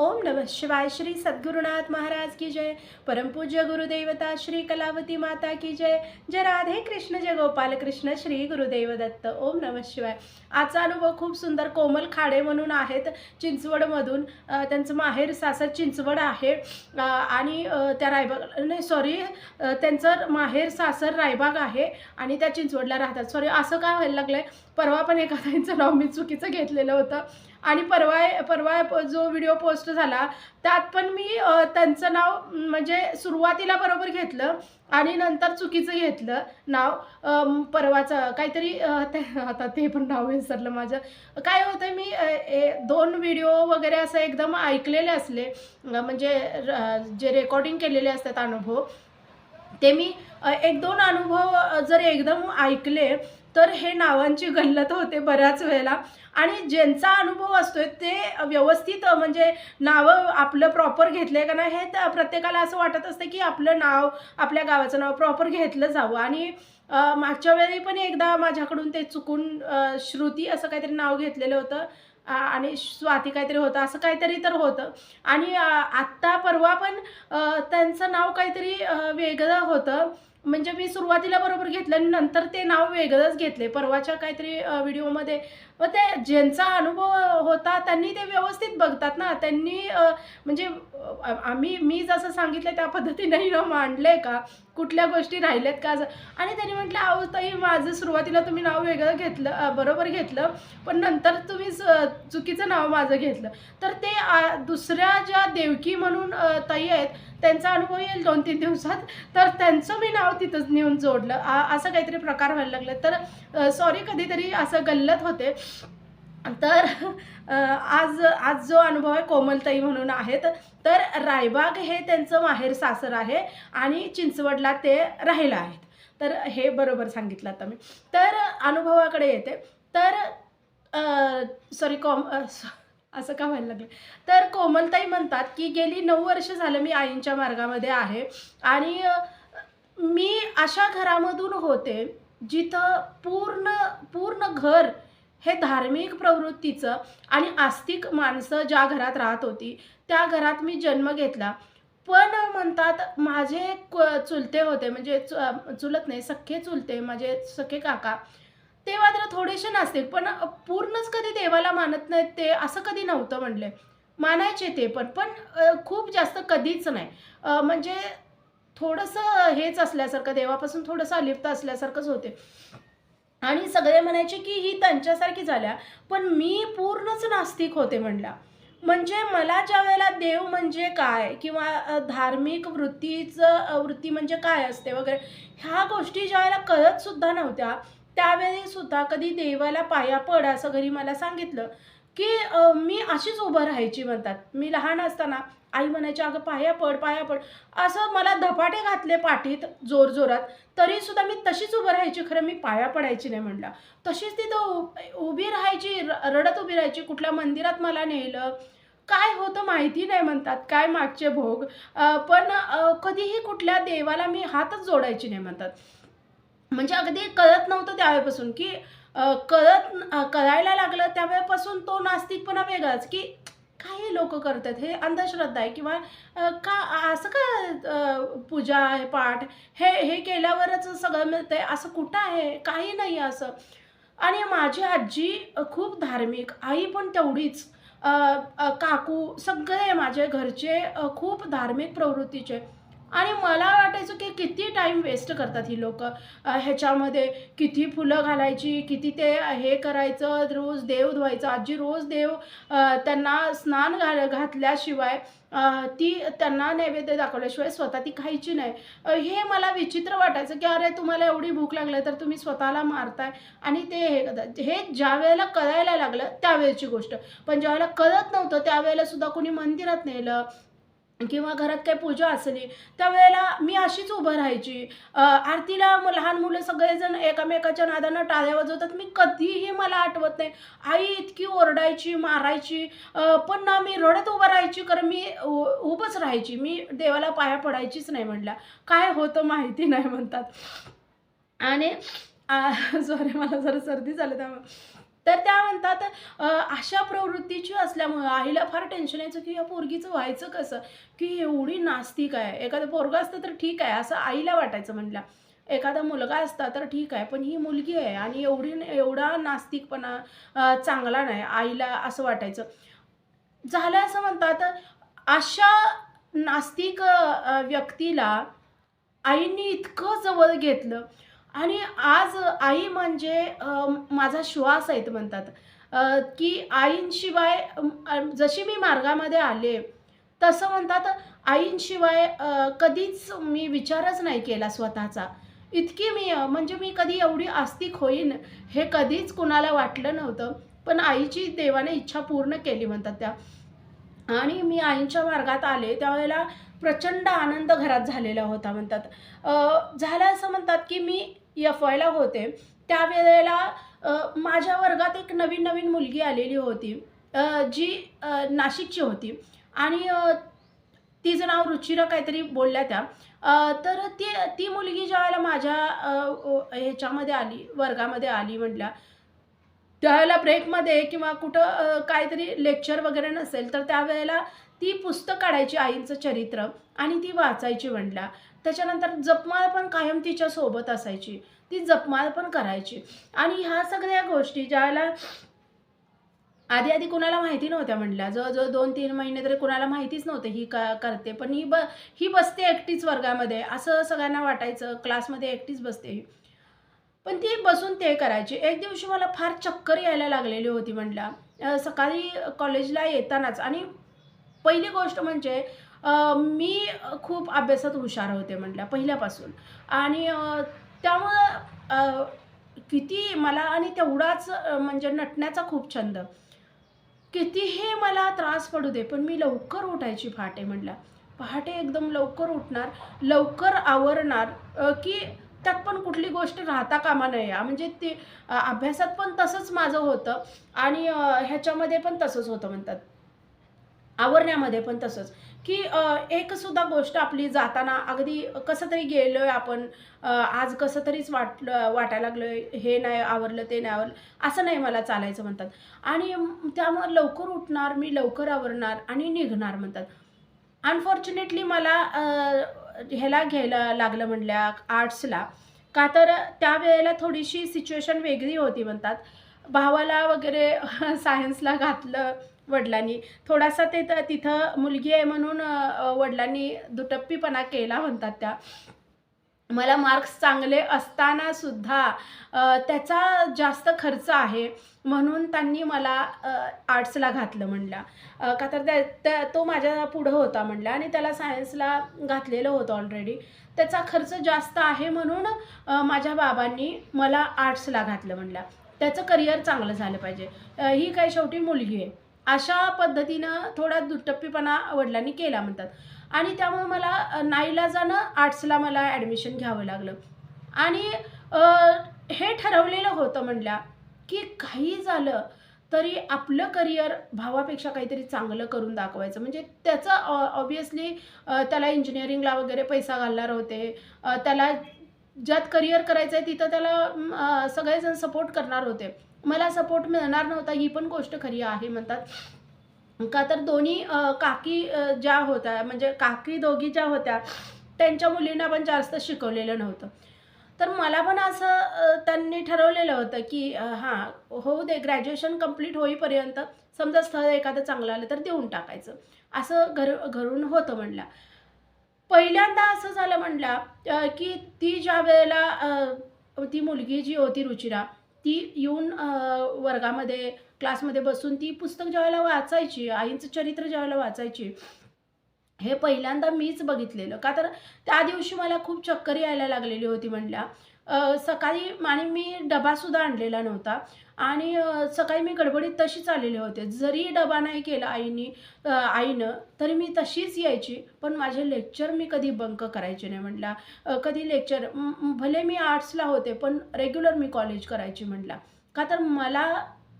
ओम नमः शिवाय श्री सद्गुरुनाथ महाराज की जय। परमपूज्य गुरुदेवता श्री कलावती माता की जय। जय राधे कृष्ण जय गोपाल कृष्ण श्री गुरुदेव दत्त। ओम नमः शिवाय। आजचा अनुभव खूप सुंदर कोमल खाडे म्हणून आहेत चिंचवडमधून. त्यांचं माहेर सासर चिंचवड आहे. आणि त्या रायबाग नाही सॉरी त्यांचं माहेर सासर रायबाग आहे आणि त्या चिंचवडला राहतात. सॉरी असं काय व्हायला लागलं आहे परवा पण एखाद्यांचं नाव मी चुकीचं घेतलेलं होतं. आणि परवा परवा जो व्हिडिओ पोस्ट झाला त्यात पण मी त्यांचं नाव म्हणजे सुरुवातीला बरोबर घेतलं आणि नंतर चुकीचं घेतलं. नाव परवाचं काहीतरी ते आता ते पण नाव विसरलं माझं. काय होतं मी ए, दोन व्हिडिओ वगैरे असं एकदम ऐकलेले असले म्हणजे जे रेकॉर्डिंग केलेले असतात अनुभव ते मी एक दोन अनुभव जर एकदम ऐकले तर हे नावांची गल्लत होते बऱ्याच वेळेला. आणि ज्यांचा अनुभव असतोय ते व्यवस्थित म्हणजे नावं आपलं प्रॉपर घेतले का नाही हे तर प्रत्येकाला असं वाटत असतं की आपलं नाव आपल्या गावाचं नाव प्रॉपर घेतलं जावं. आणि मागच्या वेळी पण एकदा माझ्याकडून ते चुकून श्रुती असं काहीतरी नाव घेतलेलं होतं. आणि स्वाती काहीतरी होतं असं काहीतरी तर होतं. आणि आत्ता परवा पण त्यांचं नाव काहीतरी वेगळं होतं. म्हणजे मी सुरुवातीला बरोबर घेतलं आणि नंतर ते नाव वेगळंच घेतले परवाच्या काहीतरी व्हिडिओमध्ये. व ते ज्यांचा अनुभव होता त्यांनी ते व्यवस्थित बघतात ना. त्यांनी म्हणजे आम्ही मी जसं सांगितलं त्या पद्धतीने मांडलं आहे का? कुठल्या गोष्टी राहिल्यात का आणि त्यांनी म्हटलं अहो ताई माझं सुरुवातीला तुम्ही नाव वेगळं घेतलं बरोबर घेतलं पण नंतर तुम्ही चुकीचं नाव माझं घेतलं. तर ते आ, दुसऱ्या ज्या देवकी म्हणून ताई आहेत त्यांचा अनुभव येईल दोन तीन दिवसात. तर त्यांचं मी नाव तिथंच नेऊन जोडलं. असं काहीतरी प्रकार व्हायला लागले. तर सॉरी कधीतरी असं गल्लत होते. तर आज आज जो अनुभव आहे कोमलताई म्हणून आहेत तर रायबाग हे त्यांचं माहेर सासर आहे आणि चिंचवडला ते राहिलं आहेत. तर हे बरोबर सांगितलं आता मी. तर अनुभवाकडे येते. तर सॉरी कॉम स- असं का व्हायला लागलं? तर कोमलताई म्हणतात की गेली नऊ वर्ष झालं मी आईंच्या मार्गामध्ये आहे आणि मी अशा घरामधून होते जिथं पूर्ण पूर्ण घर हे धार्मिक प्रवृत्तीचं आणि आस्तिक माणसं ज्या घरात राहत होती त्या घरात मी जन्म घेतला. पण म्हणतात माझे क- चुलते होते म्हणजे चुलत नाही सख्खे चुलते माझे सख्खे काका ते मात्र थोडेसे नास्तिक. पण पूर्णच कधी देवाला मानत नाहीत ते असं कधी नव्हतं म्हणले. मानायचे ते पण पण खूप जास्त कधीच नाही. म्हणजे थोडंसं हेच असल्यासारखं देवापासून थोडंसं अलिप्त असल्यासारखंच होते. आणि सगळे म्हणायचे की ही त्यांच्यासारखी झाल्या पण मी पूर्णच नास्तिक होते म्हणला. म्हणजे मला ज्या वेळेला देव म्हणजे काय किंवा धार्मिक वृत्तीचं वृत्ती म्हणजे काय असते वगैरे ह्या गोष्टी ज्या वेळेला कळत सुद्धा नव्हत्या त्यावेळी सुद्धा कधी देवाला पाया पड असं घरी मला सांगितलं. की मी अशीच उभं राहायची म्हणतात. मी लहान असताना आई म्हणायची अगं पाया पड पाया पड. असं मला धपाटे घातले पाठीत जोरजोरात तरी सुद्धा मी तशीच उभं राहायची खरं मी पाया पडायची नाही म्हणलं. तशीच तिथं उ- उभी राहायची र- रडत उभी राहायची कुठल्या मंदिरात मला नेलं. काय होतं माहिती नाही म्हणतात काय मागचे भोग. पण कधीही कुठल्या देवाला मी हातच जोडायची नाही म्हणतात. म्हणजे अगदी कळत नव्हतं त्यावेळेपासून की कळत कळायला लागलं त्यावेळेपासून तो नास्तिकपणा वेगळाच की काही लोक करतात? हे अंधश्रद्धा आहे किंवा का असं का पूजा आहे पाठ? हे हे केल्यावरच सगळं मिळतंय असं कुठं आहे? काही नाही असं. आणि माझी आजी खूप धार्मिक आई पण तेवढीच. काकू सगळे माझे घरचे खूप धार्मिक प्रवृत्तीचे. आणि मला वाटायचं की किती टाईम वेस्ट करतात ही लोक. ह्याच्यामध्ये किती फुलं घालायची किती ते हे करायचं रोज देव धुवायचं. आजी रोज देव त्यांना स्नान घाल घातल्याशिवाय ती त्यांना नैवेद्य दाखवल्याशिवाय स्वतः ती खायची नाही. हे मला विचित्र वाटायचं की अरे तुम्हाला एवढी भूक लागली तर तुम्ही स्वतःला मारताय. आणि ते हे करतात. हे ज्या वेळेला कळायला लागलं त्यावेळेची गोष्ट. पण ज्या वेळेला कळत नव्हतं त्यावेळेला सुद्धा कोणी मंदिरात नेलं किंवा घरात काही पूजा असली त्यावेळेला मी अशीच उभं राहायची. आरतीला मग लहान मुलं सगळेजण एकामेकाच्या नादानं टाळ्या वाजवतात. मी कधीही मला आठवत नाही. आई इतकी ओरडायची मारायची पण ना मी रडत उभं राहायची कारण मी उ- उभंच राहायची. मी देवाला पाया पडायचीच नाही म्हटलं. काय होतं माहिती नाही म्हणतात. आणि सॉरी मला जरा सर्दी झालं त्यामुळे. तर त्या म्हणतात अशा प्रवृत्तीची असल्यामुळं आईला फार टेन्शन यायचं की या पोरगीचं व्हायचं कसं? की एवढी नास्तिक आहे. एखादं पोरगं असतं तर ठीक आहे असं आईला वाटायचं म्हणलं एखादा मुलगा असता तर ठीक आहे पण ही मुलगी आहे आणि एवढी एवढा नास्तिकपणा चांगला नाही आईला असं वाटायचं. झालं असं म्हणतात अशा नास्तिक व्यक्तीला आईने इतकं जवळ घेतलं आणि आज आई म्हणजे माझा श्वास आहेत म्हणतात. की आईंशिवाय जशी मी मार्गामध्ये आले तसं म्हणतात आईंशिवाय कधीच मी विचारच नाही केला स्वतःचा. इतकी मी म्हणजे मी कधी एवढी आस्तिक होईन हे कधीच कुणाला वाटलं नव्हतं. पण आईची देवाने इच्छा पूर्ण केली म्हणतात त्या. आणि मी आईंच्या मार्गात आले त्यावेळेला प्रचंड आनंद घरात झालेला होता म्हणतात. झालं असं म्हणतात की मी एफ वायला होते. त्यावेळेला माझ्या वर्गात एक नवीन नवीन मुलगी आलेली होती. जी नाशिकची होती. आणि तिचं नाव रुचिरा काहीतरी बोलल्या त्या. तर ती ती मुलगी ज्यावेळेला माझ्या ह्याच्यामध्ये आली वर्गामध्ये आली म्हटल्या त्यावेळेला ब्रेकमध्ये किंवा कुठं काहीतरी लेक्चर वगैरे नसेल तर त्यावेळेला ती पुस्तक काढायची आईंचं चरित्र आणि ती वाचायची म्हटल्या. त्याच्यानंतर जपमाळ पण कायम तिच्या सोबत असायची. ती जपमाळ पण करायची. आणि ह्या सगळ्या गोष्टी ज्याला आधी आधी कुणाला माहिती नव्हत्या म्हटल्या. जवळजवळ दोन तीन महिने तरी कुणाला माहितीच नव्हते ही का करते. पण ही ब ही बसते एकटीच वर्गामध्ये. असं सगळ्यांना वाटायचं. क्लासमध्ये एकटीच बसते ही. पण ती बसून ते करायची. एक दिवशी मला फार चक्कर यायला लागलेली होती म्हटल्या. सकाळी कॉलेजला येतानाच. आणि पहिली गोष्ट म्हणजे मी खूप अभ्यासात हुशार होते म्हटल्या पहिल्यापासून. आणि त्यामुळं किती मला आणि तेवढाच म्हणजे नटण्याचा खूप छंद. कितीही मला त्रास पडू दे पण मी लवकर उठायची पहाटे म्हटल्या पहाटे एकदम लवकर उठणार लवकर आवरणार की त्यात पण कुठली गोष्ट राहता कामा नये. म्हणजे ते अभ्यासात पण तसंच माझं होतं आणि ह्याच्यामध्ये पण तसंच होतं म्हणतात. आवरण्यामध्ये पण तसंच. की एकसुद्धा एक सुद्धा गोष्ट आपली जाताना अगदी कसं तरी गेलोय आपण आज कसं तरीच वाटलं वाटायला लागलं हे नाही आवरलं ते नाही आवरलं असं नाही मला चालायचं म्हणतात. आणि त्यामुळे लवकर उठणार मी लवकर आवरणार आणि निघणार म्हणतात. अनफॉर्च्युनेटली मला ह्याला घ्यायला लागलं म्हणल्या आर्ट्सला का तर त्यावेळेला थोडीशी सिच्युएशन वेगळी होती म्हणतात. भावाला वगैरे सायन्सला घातलं वडिलांनी. थोडासा ते तिथं मुलगी आहे म्हणून वडिलांनी दुटप्पीपणा केला म्हणतात त्या. मला मार्क्स चांगले असताना सुद्धा त्याचा जास्त खर्च आहे म्हणून त्यांनी मला आर्ट्सला घातलं म्हणल्या का तर त्या त्या तो माझ्या पुढं होता म्हणला आणि त्याला सायन्सला घातलेलं होतं ऑलरेडी त्याचा खर्च जास्त आहे म्हणून माझ्या बाबांनी मला आर्ट्सला घातलं म्हणलं. त्याचं करिअर चांगलं झालं पाहिजे. ही काय शेवटी मुलगी आहे. अशा पद्धतीनं थोडा दुटप्पीपणा वडिलांनी केला म्हणतात. आणि त्यामुळे मला नाईलाजानं आर्ट्सला मला ॲडमिशन घ्यावं लागलं. आणि हे ठरवलेलं होतं म्हणल्या की काही झालं तरी आपलं करिअर भावापेक्षा काहीतरी चांगलं करून दाखवायचं. म्हणजे त्याचं ऑब्वियसली त्याला इंजिनिअरिंगला वगैरे पैसा घालणार होते. त्याला ज्यात करिअर करायचं आहे तिथं त्याला सगळेजण सपोर्ट करणार होते. मला सपोर्ट मिळणार नव्हता ही पण गोष्ट खरी आहे म्हणतात. का तर दोन्ही काकी ज्या होत्या म्हणजे काकी दोघी ज्या होत्या त्यांच्या मुलींना पण जास्त शिकवलेलं नव्हतं. तर मला पण असं त्यांनी ठरवलेलं होतं की हां होऊ दे ग्रॅज्युएशन कंप्लीट होईपर्यंत समजा स्थळ एखादं चांगलं आलं तर देऊन टाकायचं. असं घर घरून होतं म्हणलं. पहिल्यांदा असं झालं म्हणला की ती ज्या वेळेला ती मुलगी जी होती रुचिरा ती येऊन वर्गामध्ये क्लासमध्ये बसून ती पुस्तक ज्यावेळेला वाचायची आईचं चरित्र ज्यावेळेला वाचायची हे पहिल्यांदा मीच बघितलेलं. का तर त्या दिवशी मला खूप चक्कर यायला लागलेली होती म्हणल्या सकाळी आणि मी डबासुद्धा आणलेला नव्हता. आणि सकाळी मी गडबडीत तशीच आलेले होते. जरी डबा नाही केला आईनी आईनं तरी मी तशीच यायची. पण माझे लेक्चर मी कधी बंक करायचे नाही म्हटला. कधी लेक्चर भले मी आर्ट्सला होते पण रेग्युलर मी कॉलेज करायची म्हटला. का तर मला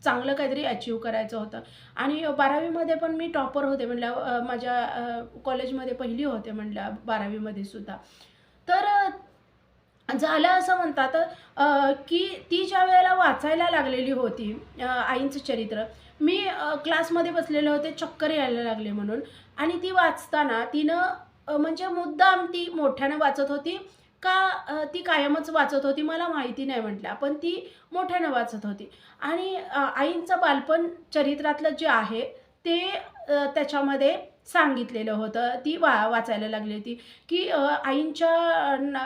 चांगलं काहीतरी अचीव करायचं होतं. आणि बारावीमध्ये पण मी टॉपर होते म्हटल्या माझ्या कॉलेजमध्ये पहिली होते म्हटल्या बारावीमध्ये सुद्धा. तर झालं असं म्हणतात की ती ज्या वेळेला वाचायला लागलेली होती आईंचं चरित्र मी क्लासमध्ये बसलेले होते चक्कर यायला लागले म्हणून. आणि ती वाचताना तिनं म्हणजे मुद्दाम ती मोठ्यानं वाचत होती का ती कायमच वाचत होती मला माहिती नाही म्हटलं पण ती मोठ्यानं वाचत होती. आणि आईंचं बालपण चरित्रातलं जे आहे ते त्याच्यामध्ये सांगितलेलं होतं. ती वा वाचायला लागली होती की आईंच्या न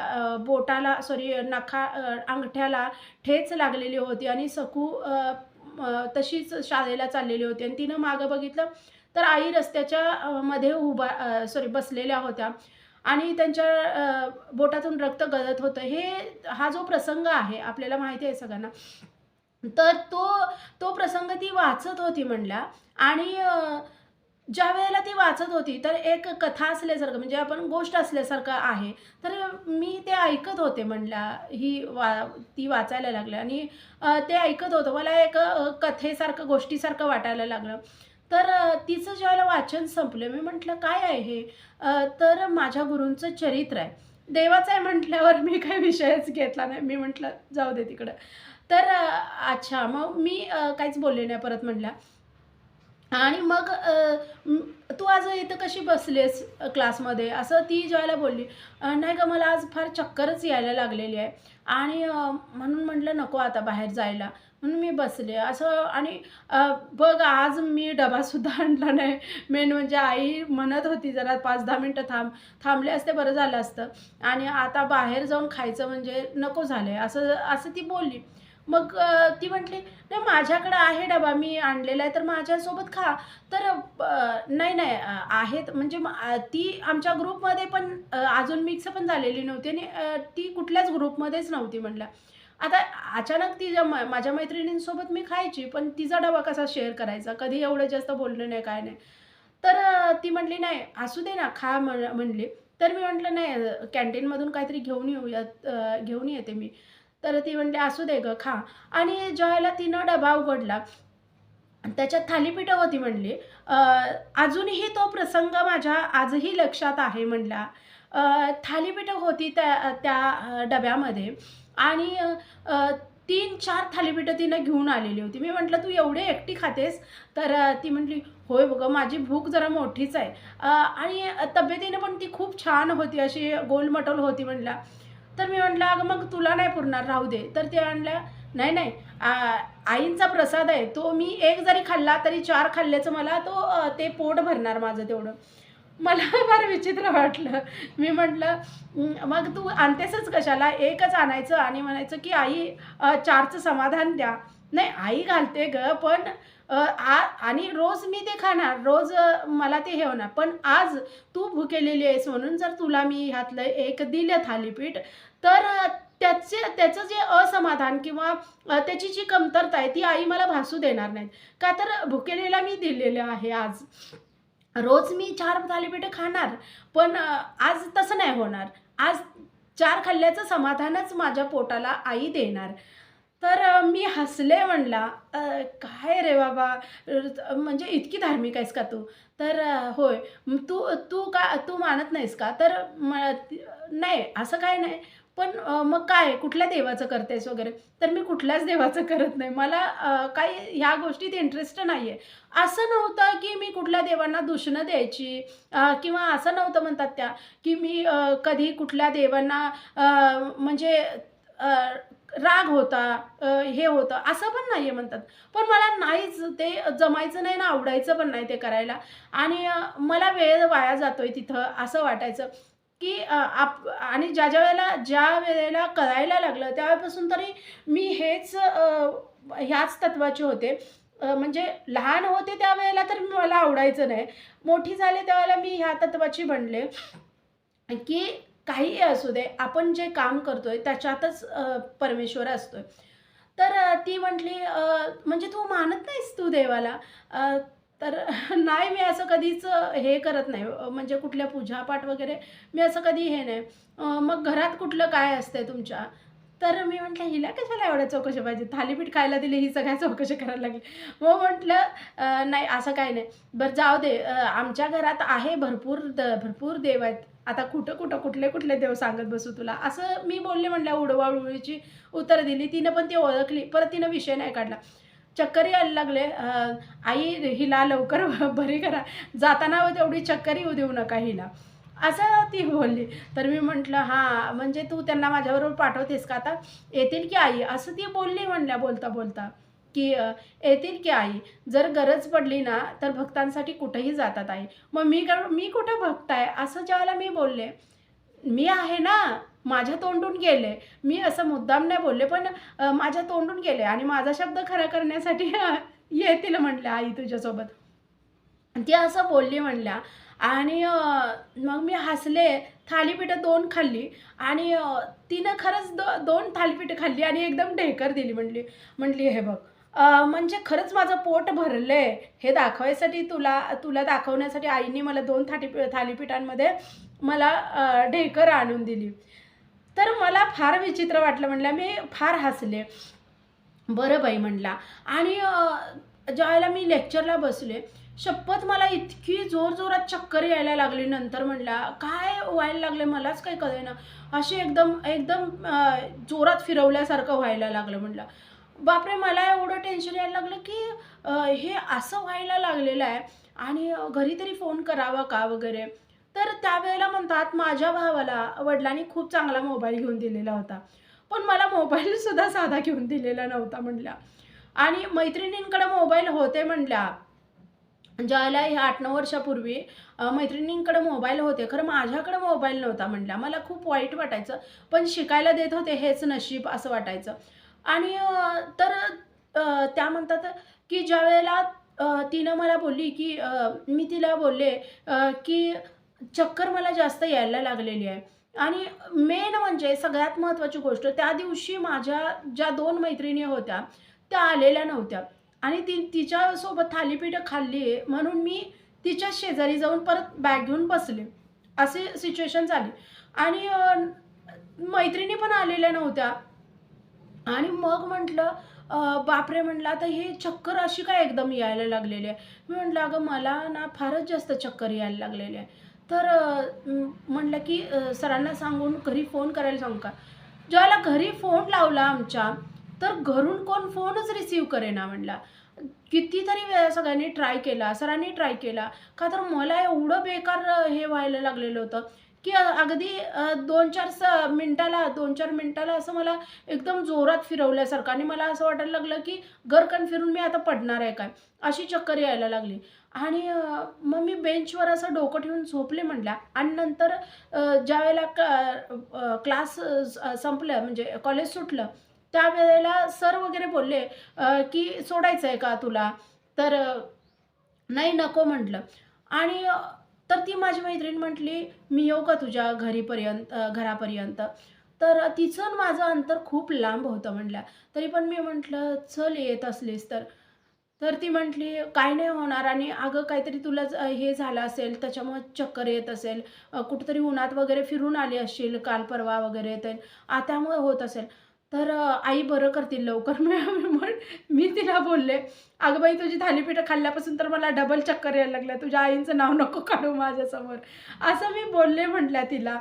बोटाला सॉरी नखा अंगठ्याला ठेच लागलेली होती आणि सखू तशीच शाळेला चाललेली होती. आणि तिनं मागं बघितलं तर आई रस्त्याच्या मध्ये उभा सॉरी बसलेल्या होत्या आणि त्यांच्या बोटातून रक्त गळत होतं. हे हा जो प्रसंग आहे आपल्याला माहिती आहे सगळ्यांना. तर तो तो प्रसंग ती वाचत होती म्हणल्या आणि ज्या वेळेला ती वाचत होती तर एक कथा असल्यासारखं म्हणजे आपण गोष्ट असल्यासारखं आहे. तर मी ते ऐकत होते म्हणल्या ही वा ती वाचायला लागलं आणि ते ऐकत होतं. मला एक कथेसारखं गोष्टीसारखं वाटायला लागलं. तर तिचं ज्यावेळेला वाचन संपलं मी म्हटलं काय आहे हे? तर माझ्या गुरूंचं चरित्र आहे. देवाचं आहे म्हटल्यावर मी काही विषयच घेतला नाही. मी म्हटलं जाऊ दे तिकडं. तर अच्छा मग मी काहीच बोलले नाही. परत म्हटल्या आणि मग तू आज इथं कशी बसलीस क्लासमध्ये? असं ती जॉयला बोलली नाही का मला आज फार चक्करच यायला लागलेली आहे. आणि म्हणून म्हटलं नको आता बाहेर जायला. म्हणून मी बसले. असं आणि बघ आज मी डबासुद्धा आणला नाही. मेन म्हणजे आई म्हणत होती जरा पाच दहा मिनटं थांब. थांबले असते बरं झालं असतं. आणि आता बाहेर जाऊन खायचं म्हणजे नको झालं आहे असं असं ती बोलली. मग ती म्हटली नाही माझ्याकडं आहे डबा मी आणलेला आहे तर माझ्यासोबत खा. तर नाही नाही आहेत म्हणजे ती आमच्या ग्रुपमध्ये पण अजून मिक्स पण झालेली नव्हती आणि ती कुठल्याच ग्रुपमध्येच नव्हती म्हटलं. आता अचानक तिच्या माझ्या मैत्रिणींसोबत मी खायची पण तिचा डबा कसा शेअर करायचा? कधी एवढं जास्त बोललं नाही काय नाही. तर ती म्हटली नाही असू दे ना खा म्हण म्हणली. तर मी म्हटलं नाही कॅन्टीनमधून काहीतरी घेऊन येऊयात घेऊन येते मी. तर ती म्हणली असू दे गं खा. आणि ज्यावेळेला तिनं डबा उघडला. त्याच्यात थालीपीठं होती म्हणली. अजूनही तो प्रसंग माझ्या आजही लक्षात आहे म्हणला. थालीपीठं होती त्या त्या डब्यामध्ये. आणि तीन चार थालीपीठं तिनं घेऊन आलेली होती. मी म्हटलं तू एवढे एकटी खातेस? तर ती म्हटली होय बघ माझी भूक जरा मोठीच आहे. आणि तब्येतीनं पण ती खूप छान होती अशी गोलमटोल होती म्हटलं तर मी म्हटलं अगं मग तुला नाही पुरणार राहू दे. तर ते म्हणल्या नाही नाही आईंचा प्रसाद आहे तो मी एक जरी खाल्ला तरी चार खाल्ल्याचं मला तो ते पोट भरणार माझं तेवढं. मला फार विचित्र वाटलं. मी म्हटलं मग तू आणतेसच कशाला? एकच आणायचं आणि म्हणायचं की आई चारचं समाधान द्या. नाही आई घालते ग पण आ आणि रोज मी ते खाणार रोज मला ते हे होणार. पण आज तू भुकेलेली आहेस म्हणून जर तुला मी ह्यातलं एक दिलं थालीपीठ तर त्याचे त्याचं जे असमाधान किंवा त्याची जी कमतरता आहे ती आई मला भासू देणार नाहीत. का तर भुकेलेला मी दिलेलं आहे आज. रोज मी चार थालीपीठं खाणार पण आज तसं नाही होणार. आज चार खाल्ल्याचं समाधानच माझ्या पोटाला आई देणार. तर मी हसले म्हणला काय रे बाबा? म्हणजे इतकी धार्मिक आहेस का तू? तर होय. तू तू का तू मानत नाहीस का? तर नाही असं काय नाही. पण मग काय? कुठल्या देवाचं करतेस वगैरे? तर मी कुठल्याच देवाचं करत नाही. मला काही ह्या गोष्टीत इंटरेस्ट नाही आहे असं नव्हतं की मी कुठल्या देवांना दूषणं द्यायची किंवा असं नव्हतं म्हणतात त्या की मी कधी कुठल्या देवांना म्हणजे राग होता हे होतं असं पण नाही आहे म्हणतात. पण मला नाहीच ते जमायचं नाही ना आवडायचं पण नाही ते करायला. आणि मला वेळ वाया जातोय तिथं असं वाटायचं की आप आणि ज्या ज्या वेळेला ज्या वेळेला करायला लागलं त्यावेळेपासून तरी मी हेच ह्याच तत्वाचे होते. म्हणजे लहान होते त्यावेळेला तर मला आवडायचं नाही. मोठी झाले त्यावेळेला मी ह्या तत्वाची बनले. की काहीही असू दे आपण जे काम करतोय त्याच्यातच परमेश्वर असतोय. तर ती म्हटली म्हणजे तू मानत नाहीस तू देवाला? तर नाही मी असं कधीच हे करत नाही. म्हणजे कुठल्या पूजापाठ वगैरे मी असं कधी हे नाही. मग घरात कुठलं काय असतंय तुमच्या? तर मी म्हटलं हिला कशाला एवढ्या चौकशी पाहिजे? थालीपीठ खायला दिली ही सगळ्या चौकशी करायला लागली. मग म्हटलं नाही असं काही नाही. बरं जाऊ दे. आमच्या घरात आहे भरपूर द भरपूर देव आहेत. आता कुठं कुठं कुठले कुठले देव सांगत बसू तुला? असं मी बोलले म्हणल्या उडवाउडवीची उत्तर दिली. तिनं पण ती ओळखली. परत तिनं विषय नाही काढला. चक्कर यायला लागले. आई हिला लवकर बरी करा. जाताना तेवढी चक्कर येऊ देऊ नका हिला. असं ती बोलली. तर मी म्हटलं हां म्हणजे तू त्यांना माझ्याबरोबर पाठवतेस का आता? येतील की आई? असं ती बोलली म्हणल्या बोलता बोलता. की येतील की आई? जर गरज पडली ना तर भक्तांसाठी कुठेही जातात आई. मग मी मी कुठं भक्त आहे? असं ज्यावेळेला मी बोलले मी आहे ना माझ्या तोंडून गेले. मी असं मुद्दाम नाही बोलले पण माझ्या तोंडून गेले आणि माझा शब्द खरा करण्यासाठी येतील म्हणल्या आई तुझ्यासोबत. ती असं बोलली म्हणल्या आणि मग मी हसले थालीपीठं दोन खाल्ली आणि तिनं खरंच दो दोन थालीपीठं खाल्ली आणि एकदम ढेकर दिली म्हणली म्हटली हे बघ म्हणजे खरंच माझं पोट भरलं आहे हे दाखवायसाठी तुला तुला दाखवण्यासाठी आईने मला दोन थाटी थालीपीठांमध्ये मला ढेकर आणून दिली. तर मला फार विचित्र वाटलं म्हणलं मी फार हसले. बरं बाई म्हणला. आणि ज्यावेळेला मी लेक्चरला बसले शपथ मला इतकी जोर जोरात चक्कर यायला लागली. नंतर म्हटला काय व्हायला लागले मलाच काही कळेना. असे एकदम एकदम जोरात फिरवल्यासारखं व्हायला लागलं म्हणलं. बापरे मला एवढं टेन्शन यायला लागलं की हे असं व्हायला लागलेलं आहे. आणि घरी तरी फोन करावा का वगैरे? तर त्यावेळेला म्हणतात माझ्या भावाला वडिलांनी खूप चांगला मोबाईल घेऊन दिलेला होता. पण मला मोबाईलसुद्धा साधा घेऊन दिलेला नव्हता म्हणल्या आणि मैत्रिणींकडे मोबाईल होते म्हणल्या ज्याला ह्या आठ नऊ वर्षापूर्वी मैत्रिणींकडे मोबाईल होते. खरं माझ्याकडे मोबाईल नव्हता म्हणल्या मला खूप वाईट वाटायचं. पण शिकायला देत होते हेच नशीब असं वाटायचं. आणि तर त्या म्हणतात की ज्या वेळेला तिनं मला बोलली की मी तिला बोलले की चक्कर मला जास्त यायला लागलेली आहे. आणि मेन म्हणजे सगळ्यात महत्त्वाची गोष्ट त्या दिवशी माझ्या ज्या दोन मैत्रिणी होत्या त्या आलेल्या नव्हत्या. आणि ती तिच्यासोबत थालीपीठं खाल्ली म्हणून मी तिच्या शेजारी जाऊन परत बॅग घेऊन बसले. असे सिच्युएशन झाली. आणि मैत्रिणी पण आलेल्या नव्हत्या. आणि मग म्हटलं बापरे म्हटलं आता हे चक्कर अशी काय एकदम यायला लागलेली आहे? मी म्हटलं अगं मला ना फारच जास्त चक्कर यायला लागलेली आहे. तर म्हटलं की सरांना सांगून घरी फोन करायला सांगू का? ज्याला घरी फोन लावला आमच्या तर घरून कोण फोनच रिसीव करेना म्हणला कितीतरी वेळा सगळ्यांनी ट्राय केला सरांनी ट्राय केला. का तर मला एवढं बेकार हे व्हायला लागलेलं होतं. की अगदी दोन चार स मिनटाला दोन चार मिनटाला असं मला एकदम जोरात फिरवल्यासारखं आणि मला असं वाटायला लागलं की गरकन फिरून मी आता पडणार आहे काय? अशी चक्कर यायला लागली. आणि मग मी बेंचवर असं डोकं ठेवून झोपले म्हटल्या. आणि नंतर ज्या वेळेला क क्लास संपलं म्हणजे कॉलेज सुटलं त्यावेळेला सर वगैरे बोलले की सोडायचं आहे का तुला? तर नाही नको म्हटलं. आणि तर ती माझी मैत्रीण म्हटली मी येऊ का तुझ्या घरीपर्यंत घरापर्यंत? तर तिचं माझं अंतर खूप लांब होतं म्हटलं तरी पण मी म्हटलं चल येत असलीस तर. तर ती म्हटली काय नाही होणार आणि अगं काहीतरी तुला हे झालं असेल त्याच्यामुळे चक्कर येत असेल. कुठंतरी उन्हात वगैरे फिरून आली असशील काल परवा वगैरे तर त्यामुळे होत असेल. तर आई बरं करतील लवकर मी मी म्हण- मी तिला बोलले अगं बाई तुझी थालीपीठं खाल्ल्यापासून तर मला डबल चक्कर यायला लागल्या. तुझ्या आईंचं नाव नको काढू माझ्यासमोर. असं मी बोलले म्हटल्या तिला.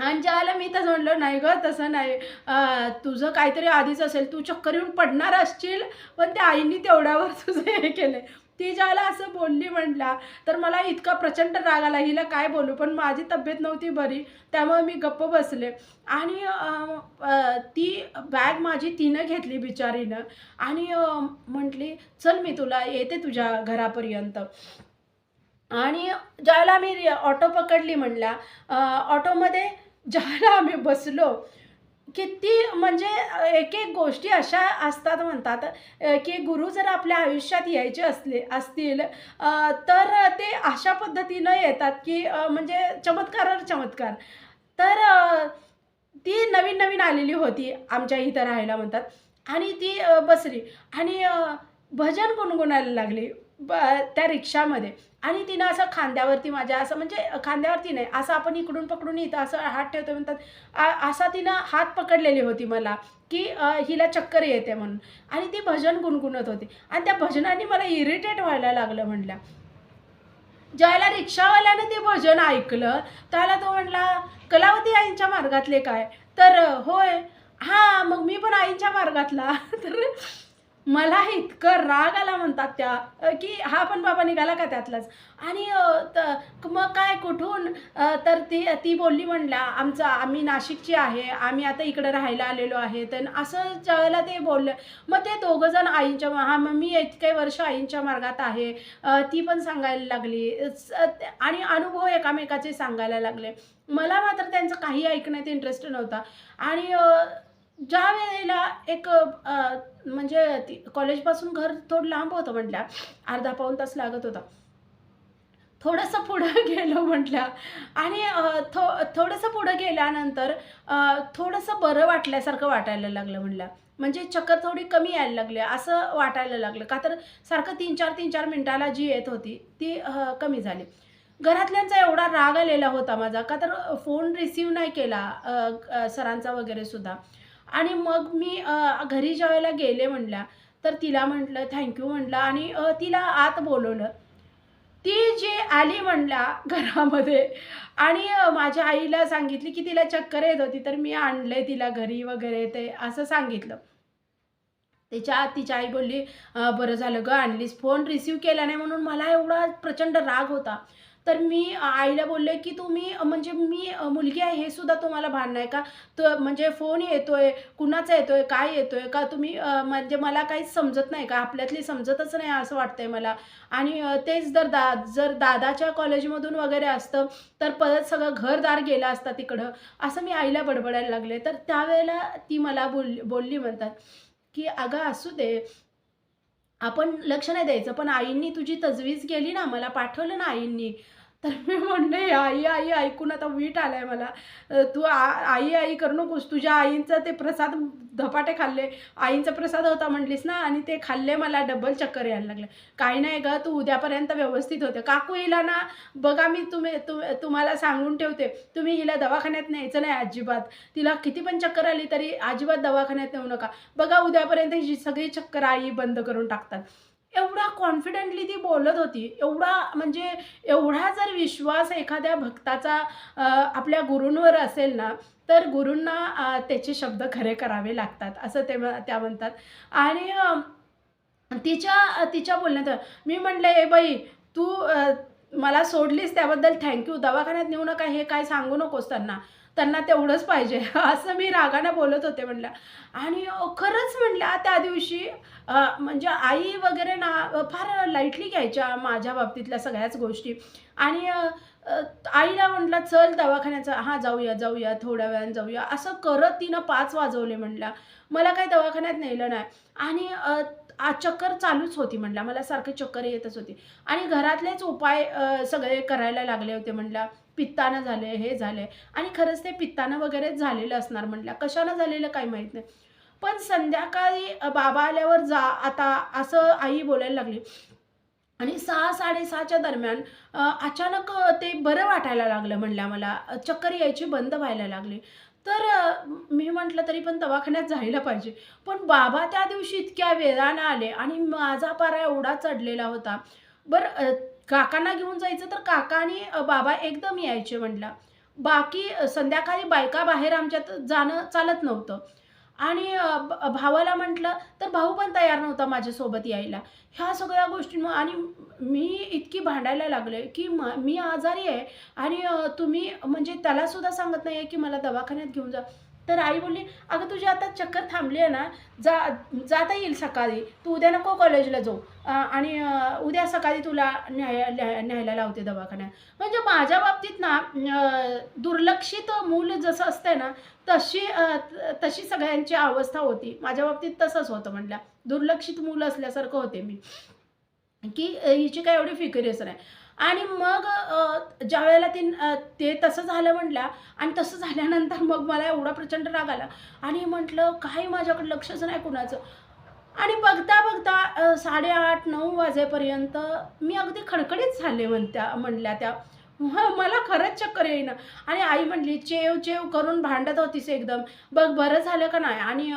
आणि ज्यावेळेला मी तसं म्हटलं नाही गं तसं नाही. तुझं काहीतरी आधीच असेल. तू चक्कर येऊन पडणार असशील पण त्या आईनी तेवढ्यावर तुझं हे केलं ती ज्याला असं बोलली म्हटला तर मला इतका प्रचंड राग आला हिला काय बोलू? पण माझी तब्येत नव्हती बरी त्यामुळे मी गप्प बसले. आणि ती बॅग माझी तिनं घेतली बिचारीनं. आणि म्हटली चल मी तुला येते तुझ्या घरापर्यंत. आणि ज्याला मी ऑटो पकडली म्हटला ऑटोमध्ये ज्याला आम्ही बसलो किती म्हणजे एक एक गोष्टी अशा असतात म्हणतात की गुरु जर आपल्या आयुष्यात यायचे असले असतील तर ते अशा पद्धतीनं येतात की म्हणजे चमत्कारावर चमत्कार. तर ती नवीन नवीन आलेली होती आमच्या इथं राहायला म्हणतात. आणि ती बसली. आणि भजन गुणगुणायला लागली? ब त्या रिक्षामध्ये. आणि तिनं असं खांद्यावरती माझ्या असं म्हणजे खांद्यावरती नाही असं आपण इकडून पकडून इथं असं हात ठेवतो म्हणतात. असा तिनं हात पकडलेली होती मला की हिला चक्कर येते म्हणून. आणि ती भजन गुणगुणत होती. आणि त्या भजनाने मला इरिटेट व्हायला लागलं म्हणल्या ज्याला रिक्षावाल्यानं ते भजन ऐकलं त्याला तो म्हणला कलावती आईंच्या मार्गातले काय? तर होय. हां मग मी पण आईंच्या मार्गातला. तर मला इतकं राग आला म्हणतात त्या की हा पण बाबा निघाला का त्यातलाच? आणि मग काय कुठून? तर ती ती बोलली म्हणल्या आमचं आम्ही नाशिकची आहे आम्ही आता इकडे राहायला आलेलो आहे तर असं ज्यावेळेला ते बोलले मग ते दोघं जण आईंच्या हा मग मी इतके वर्ष आईंच्या मार्गात आहे ती पण सांगायला लागली. स- आणि अनुभव एकामेकाचे सांगायला लागले. मला मात्र त्यांचं काही ऐकण्यात इंटरेस्ट नव्हता. आणि ज्या वेळेला एक म्हणजे कॉलेजपासून घर थोडं लांब होतं म्हटल्या अर्धा पाऊण तास लागत होता. थोडंसं पुढं गेलो म्हटल्या आणि थो थोडंसं पुढं गेल्यानंतर थोडंसं बरं वाटल्यासारखं वाटायला लागलं म्हटलं म्हणजे चक्कर थोडी कमी यायला लागली असं वाटायला लागलं. का तर सारखं तीन चार तीन चार मिनटाला जी येत होती ती कमी झाली. घरातल्यांचा एवढा राग आलेला होता माझा. का तर फोन रिसीव नाही केला सरांचा वगैरे सुद्धा. आणि मग मी घरी ज्या गेले म्हणल्या तर तिला म्हटलं थँक्यू म्हटलं आणि तिला आत बोलवलं. ती जी आली म्हणल्या घरामध्ये आणि माझ्या आईला सांगितली की तिला चक्कर येत होती तर मी आणलंय तिला घरी वगैरे ते असं सांगितलं. तिच्या तिच्या आई बोलली बरं झालं ग आणलीस. फोन रिसीव केला नाही म्हणून मला एवढा प्रचंड राग होता. तर मी आईला बोलले की तुम्ही म्हणजे मी मुलगी आहे हे सुद्धा तुम्हाला भान नाही का? तर म्हणजे फोन येतोय कुणाचा येतोय काय येतोय का? तुम्ही म्हणजे मला काहीच समजत नाही का? आपल्यातली समजतच नाही असं वाटतंय मला. आणि तेच जर दा जर दादाच्या कॉलेजमधून वगैरे असतं तर परत सगळं घरदार गेलं असता तिकडं. असं मी आईला बडबडायला लागले. तर त्यावेळेला ती मला बोल बोलली म्हणतात की अगं असू दे. आपण लक्ष नाही द्यायचं पण आईंनी तुझी तजवीज केली ना मला पाठवलं ना आईंनी. तर मी म्हणले आई आई ऐकून आता वीट आलाय मला. तू आ आई आई करू नकोस. तुझ्या आईंचा ते प्रसाद धपाटे खाल्ले. आईंचा प्रसाद होता म्हटलीस ना आणि ते खाल्ले मला डबल चक्कर यायला लागले. काही नाही ग तू उद्यापर्यंत व्यवस्थित होते. काकू हिला ना बघा मी तुम्ही तु तुम्हाला सांगून ठेवते. तुम्ही हिला दवाखान्यात न्यायचं नाही अजिबात. तिला किती पण चक्कर आली तरी अजिबात दवाखान्यात नेऊ नका. बघा उद्यापर्यंत हिची सगळी चक्कर आई बंद करून टाकतात. एवढा कॉन्फिडेंटली ती बोलत होती. एवढा म्हणजे एवढा जर विश्वास एखाद्या भक्ताचा आपल्या गुरूंवर असेल ना तर गुरूंना त्याचे शब्द खरे करावे लागतात असं ते त्या म्हणतात. आणि तिच्या तिच्या बोलण्यात मी म्हणले ए बाई तू मला सोडलीस त्याबद्दल थँक्यू दवाखान्यात नेऊ नका हे काय सांगू नकोस त्यांना. त्यांना तेवढंच पाहिजे. असं मी रागानं बोलत होते म्हणलं. आणि खरंच म्हणल्या त्या दिवशी म्हणजे आई वगैरे ना फार लाईटली घ्यायच्या माझ्या बाबतीतल्या सगळ्याच गोष्टी. आणि आईला म्हटलं चल दवाखान्याचा हां जाऊया जाऊया थोड्या वेळानं जाऊया. असं करत तिनं पाच वाजवले म्हणल्या मला काही दवाखान्यात नेलं नाही. आणि आ चक्कर चालूच होती म्हटलं मला सारखी चक्कर येतच होती. आणि घरातलेच उपाय सगळे करायला लागले होते म्हटलं पित्तानं झाले हे झाले. आणि खरंच ते पित्तानं वगैरेच झालेलं असणार म्हणल्या कशानं झालेलं काही माहीत नाही. पण संध्याकाळी बाबा आल्यावर जा आता असं आई बोलायला लागली. आणि सहा साडेसहाच्या दरम्यान अचानक ते बरं वाटायला लागलं म्हणल्या मला. चक्कर यायची बंद व्हायला लागली. तर मी म्हटलं तरी पण दवाखान्यात जायला पाहिजे. पण बाबा त्या दिवशी इतक्या वेळानं आले आणि माझा पारा एवढा चढलेला होता. बरं काकांना घेऊन जायचं तर काका आणि बाबा एकदम यायचे म्हटलं. बाकी संध्याकाळी बायका बाहेर आमच्यात जाणं चालत नव्हतं. आणि भावाला म्हटलं तर भाऊ पण तयार नव्हता माझ्यासोबत यायला. ह्या सगळ्या गोष्टी आणि मी इतकी भांडायला लागले की म मी आजारी आहे आणि तुम्ही म्हणजे त्यालासुद्धा सांगत नाही आहे की मला दवाखान्यात घेऊन जा. तर आई बोलली अगं तुझी आता चक्कर थांबली आहे ना. जा जाता येईल सकाळी. तू उद्या नको कॉलेजला जाऊ. आणि उद्या सकाळी तुला न्याय न्यायला लावते दवाखान्यात. म्हणजे माझ्या बाबतीत ना दुर्लक्षित मूल जसं असतंय ना तशी तशी सगळ्यांची अवस्था होती. माझ्या बाबतीत तसंच होतं म्हटलं. दुर्लक्षित मूल असल्यासारखं होते मी. की हिची काय एवढी फिकिरीच नाही. आणि मग ज्या वेळेला ते ते तसं झालं म्हटल्या आणि तसं झाल्यानंतर मग मला एवढा प्रचंड राग आला. आणि म्हटलं काही माझ्याकडे लक्षच नाही कुणाचं. आणि बघता बघता साडेआठ नऊ वाजेपर्यंत मी अगदी खडखडीत झाले म्हणत्या म्हणल्या त्या. मला खरंच चक्कर येईना. आणि आई म्हणली चेव चेव करून भांडत होतीस एकदम. बघ बरं झालं का नाही? आणि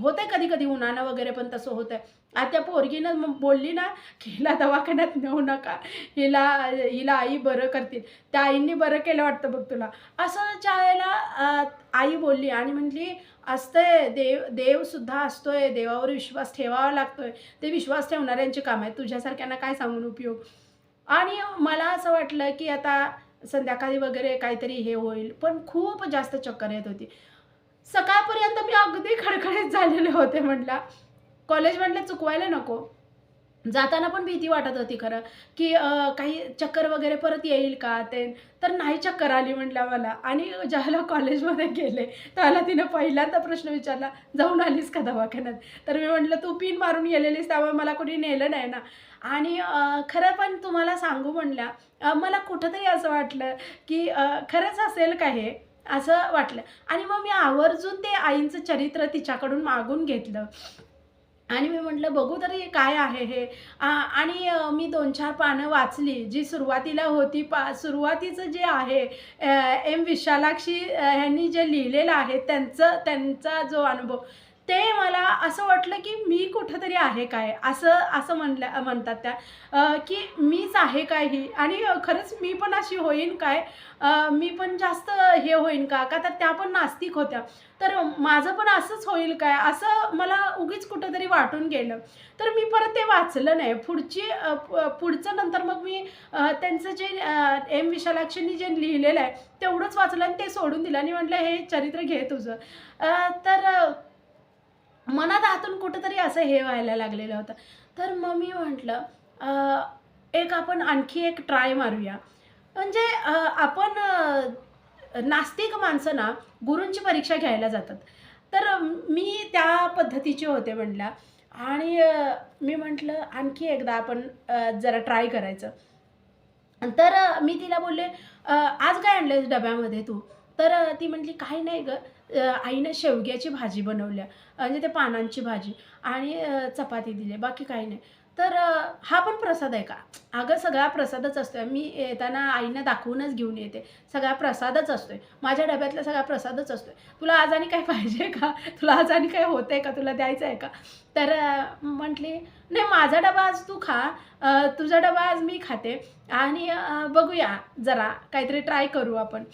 होतंय कधी कधी उन्हानं वगैरे पण तसं होतंय. आता पोरगीनं मग बोलली ना की हिला दवाखान्यात नेऊ नका. हिला हिला आई बरं करतील. त्या आईंनी बरं केलं वाटतं बघ तुला. असं ज्या वेळेला आई बोलली आणि म्हटली असतंय देव देवसुद्धा असतोय. देवावर विश्वास ठेवावा लागतोय. ते विश्वास ठेवणाऱ्यांचे काम आहे तुझ्यासारख्यांना काय सांगून उपयोग? आणि मला असं वाटलं की आता संध्याकाळी वगैरे काहीतरी हे होईल. पण खूप जास्त चक्कर येत होती. सकाळपर्यंत मी अगदी खडखडीत झालेले होते म्हटलं. कॉलेज म्हटलं चुकवायला नको. जाताना पण भीती वाटत होती खरं की काही चक्कर वगैरे परत येईल का? ते तर नाही चक्कर आली म्हटलं मला. आणि ज्याला कॉलेजमध्ये गेले त्याला तिनं पहिल्यांदा प्रश्न विचारला जाऊन आलीस का दवाखान्यात? तर मी म्हटलं तू पिन मारून गेलेलीस त्यामुळे मला कोणी नेलं नाही ना. आणि खरं पण तुम्हाला सांगू म्हणल्या मला कुठंतरी असं वाटलं की खरंच असेल का हे? असं वाटलं. आणि मग मी आवर्जून ते आईंचं चरित्र तिच्याकडून मागून घेतलं. आणि मी म्हटलं बघू तरी काय आहे हे. आणि मी दोन चार पानं वाचली. जी सुरुवातीला होती पा सुरुवातीचं जे आहे एम. विशालाक्षी ह्यांनी जे लिहिलेलं आहे त्यांचं त्यांचा जो अनुभव ते मला असं वाटलं की मी कुठंतरी आहे काय? असं असं म्हणल्या म्हणतात त्या. की मीच आहे काय ही? आणि खरंच मी पण अशी होईन काय? मी पण जास्त हे होईन का? का तर त्या पण नास्तिक होत्या. तर माझं पण असंच होईल काय? असं मला उगीच कुठंतरी वाटून गेलं. तर मी परत ते वाचलं नाही. पुढची पुढचं नंतर मग मी त्यांचं जे एम विशालाक्षींनी जे लिहिलेलं आहे तेवढंच वाचलं आणि ते सोडून दिलं. आणि म्हटलं हे चरित्र घे तुझं. तर मनात आतून कुठंतरी असं हे व्हायला लागलेलं होतं. तर मग मी म्हटलं एक आपण आणखी एक ट्राय मारूया. म्हणजे आपण नास्तिक माणसं ना गुरूंची परीक्षा घ्यायला जातात. तर मी त्या पद्धतीचे होते म्हटल्या आणि मी म्हटलं आणखी एकदा आपण जरा ट्राय करायचं. तर मी तिला बोलले आज काय आणलं डब्यामध्ये तू? तर ती म्हटली काही नाही ग. आईनं शेवग्याची भाजी बनवल्या. म्हणजे ते पानांची भाजी आणि चपाती दिली. बाकी काही नाही. तर हा पण प्रसाद आहे का? अगं सगळा प्रसादच असतोय. मी येताना आईनं दाखवूनच घेऊन येते. सगळा प्रसादच असतोय. माझ्या डब्यातला सगळा प्रसादच असतोय. तुला आज आणि काय पाहिजे का? तुला आज आणि काय होतं आहे का? तुला द्यायचं आहे का? तर म्हटली नाही माझा डबा आज तू खा. तुझा डबा आज मी खाते. आणि बघूया. जरा काहीतरी ट्राय करू आपण.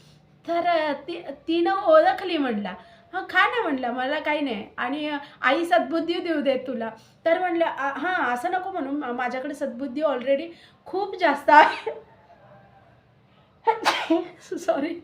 तर ती तिनं ओळखली म्हटला. हां खा ना म्हटलं मला काही नाही. आणि आई सद्बुद्धी देऊ दे तुला. तर म्हणलं हां असं नको म्हणून माझ्याकडे सद्बुद्धी ऑलरेडी खूप जास्त आहे. सॉरी